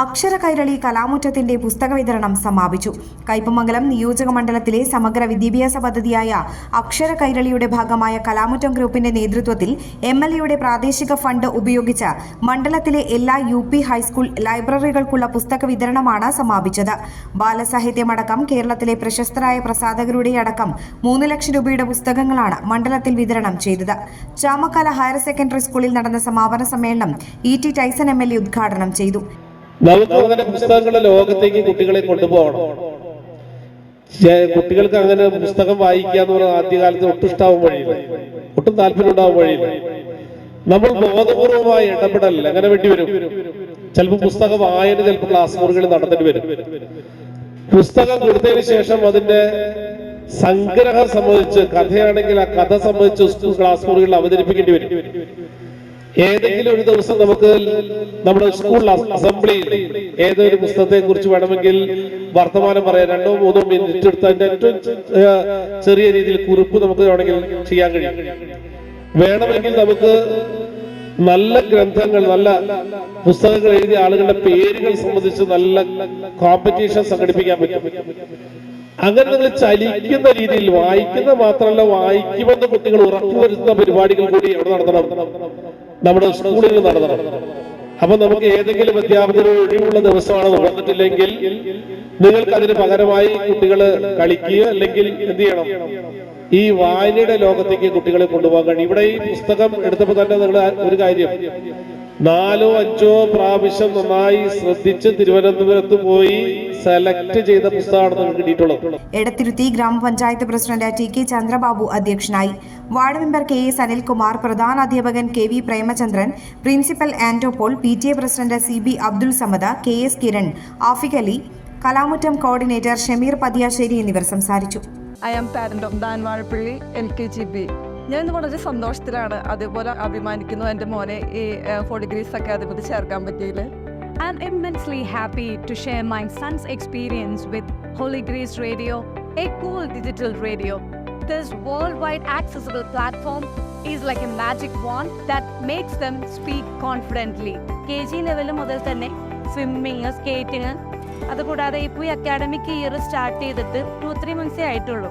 അക്ഷര കൈരളി കലാമുറ്റത്തിന്റെ പുസ്തക വിതരണം സമാപിച്ചു. കയ്പമംഗലം നിയോജക മണ്ഡലത്തിലെ സമഗ്ര വിദ്യാഭ്യാസ പദ്ധതിയായ അക്ഷര കൈരളിയുടെ ഭാഗമായ കലാമുറ്റം ഗ്രൂപ്പിന്റെ നേതൃത്വത്തിൽ എം എൽ എയുടെ പ്രാദേശിക ഫണ്ട് ഉപയോഗിച്ച് മണ്ഡലത്തിലെ എല്ലാ യു പി ഹൈസ്കൂൾ ലൈബ്രറികൾക്കുള്ള പുസ്തക വിതരണമാണ് സമാപിച്ചത്. ബാലസാഹിത്യമടക്കം കേരളത്തിലെ പ്രശസ്തരായ പ്രസാധകരുടെ അടക്കം മൂന്ന് ലക്ഷം രൂപയുടെ പുസ്തകങ്ങളാണ് മണ്ഡലത്തിൽ വിതരണം ചെയ്തത്. ചാമക്കാല ഹയർ സെക്കൻഡറി സ്കൂളിൽ നടന്ന സമാപന സമ്മേളനം E T Tyson M L A ഉദ്ഘാടനം ചെയ്തു. നമുക്ക് അങ്ങനെ പുസ്തകങ്ങളുടെ ലോകത്തേക്ക് കുട്ടികളെ കൊണ്ടുപോകണം. കുട്ടികൾക്ക് അങ്ങനെ പുസ്തകം വായിക്കുക എന്ന് പറഞ്ഞാൽ ആദ്യകാലത്ത് ഒട്ടും ഇഷ്ടാവും വഴിയില്ല. ഒട്ടും താല്പര്യം ഉണ്ടാവും വഴിയില്ല. നമ്മൾ ബോധപൂർവമായി ഇടപെടൽ അങ്ങനെ വേണ്ടി വരും. ചിലപ്പോൾ പുസ്തക വായന ചിലപ്പോൾ ക്ലാസ് മുറികളിൽ നടന്നിട്ട് വരും. പുസ്തകം കൊടുത്തതിന് ശേഷം അതിന്റെ സംഗ്രഹം സംബന്ധിച്ച് കഥയാണെങ്കിൽ ആ കഥ സംബന്ധിച്ച് സ്കൂൾ ക്ലാസ് മുറികളിൽ അവതരിപ്പിക്കേണ്ടി വരും. ഏതെങ്കിലും ഒരു ദിവസം നമുക്ക് നമ്മുടെ സ്കൂൾ അസംബ്ലിയിൽ ഏതൊരു പുസ്തകത്തെ കുറിച്ച് വേണമെങ്കിൽ വർത്തമാനം പറയാം രണ്ടോ മൂന്നോ മിനിറ്റ് എടുത്ത് അതിന്റെ ഏറ്റവും ചെറിയ രീതിയിൽ കുറിപ്പ് നമുക്ക് വേണമെങ്കിൽ ചെയ്യാൻ കഴിയും. വേണമെങ്കിൽ നമുക്ക് നല്ല ഗ്രന്ഥങ്ങൾ നല്ല പുസ്തകങ്ങൾ എഴുതിയ ആളുകളുടെ പേരുകൾ സംബന്ധിച്ച് നല്ല കോമ്പറ്റീഷൻ സംഘടിപ്പിക്കാൻ പറ്റും. അങ്ങനെ നിങ്ങൾ ചലിക്കുന്ന രീതിയിൽ വായിക്കുന്ന മാത്രമല്ല വായിക്കുമെന്ന് കുട്ടികൾ ഉറപ്പുവരുത്തുന്ന പരിപാടികൾ കൂടി എവിടെ നടത്തണം. നമ്മുടെ സ്കൂളിൽ നടത്തണം. അപ്പൊ നമുക്ക് ഏതെങ്കിലും അധ്യാപകർ ഒഴിവുള്ള ദിവസമാണ് നടന്നിട്ടില്ലെങ്കിൽ നിങ്ങൾക്ക് അതിന് പകരമായി കുട്ടികൾ കളിക്കുക അല്ലെങ്കിൽ എന്ത് ചെയ്യണം? ഈ വായനയുടെ ലോകത്തേക്ക് കുട്ടികളെ കൊണ്ടുപോകാൻ കഴിയും. ഇവിടെ ഈ പുസ്തകം എടുത്തപ്പോൾ തന്നെ നിങ്ങൾ ഒരു കാര്യം നാലോ അഞ്ചോ പ്രാവശ്യം നന്നായി ശ്രദ്ധിച്ച് തിരുവനന്തപുരത്ത് പോയി സെലക്ട് ചെയ്ത പുസ്തകമാണ് നിങ്ങൾക്ക് കിട്ടിയിട്ടുള്ളത് എടത്തിരുത്തി ഗ്രാമപഞ്ചായത്ത് പ്രസിഡന്റ് ടി കെ ചന്ദ്രബാബു അധ്യക്ഷനായി. Ward member K S Anilkumar പ്രധാന അധ്യാപകൻ K V Premachandran principal Anto Paul P T A president C B Abdul Samad K S Kiran Afiq Ali Kalamuttam coordinator Shameer Pathiyassery എന്നിവർ സംസാരിച്ചു. I am parent of Dhan Vazhappally L K G B ഞാൻ ഇന്ന് വളരെ സന്തോഷത്തിലാണ് അതേപോലെ അഭിമാനിക്കുന്നു എന്റെ മോനെ ഈ ഫോർ ഡിഗ്രീസ് അക്കാദമിയിൽ ചേർക്കാൻ പറ്റിയില്ല I'm immensely happy to share my son's experience with Holy Grace Radio, a cool digital radio. This worldwide accessible platform is like a magic wand that makes them speak confidently. K G level മുതൽ തന്നെ swimming skating അതുകൂടാതെ ഇപ്പോൾ ഈ academic year start ചെയ്തിട്ട് two three മന്ത്സേ ആയിട്ടുള്ളൂ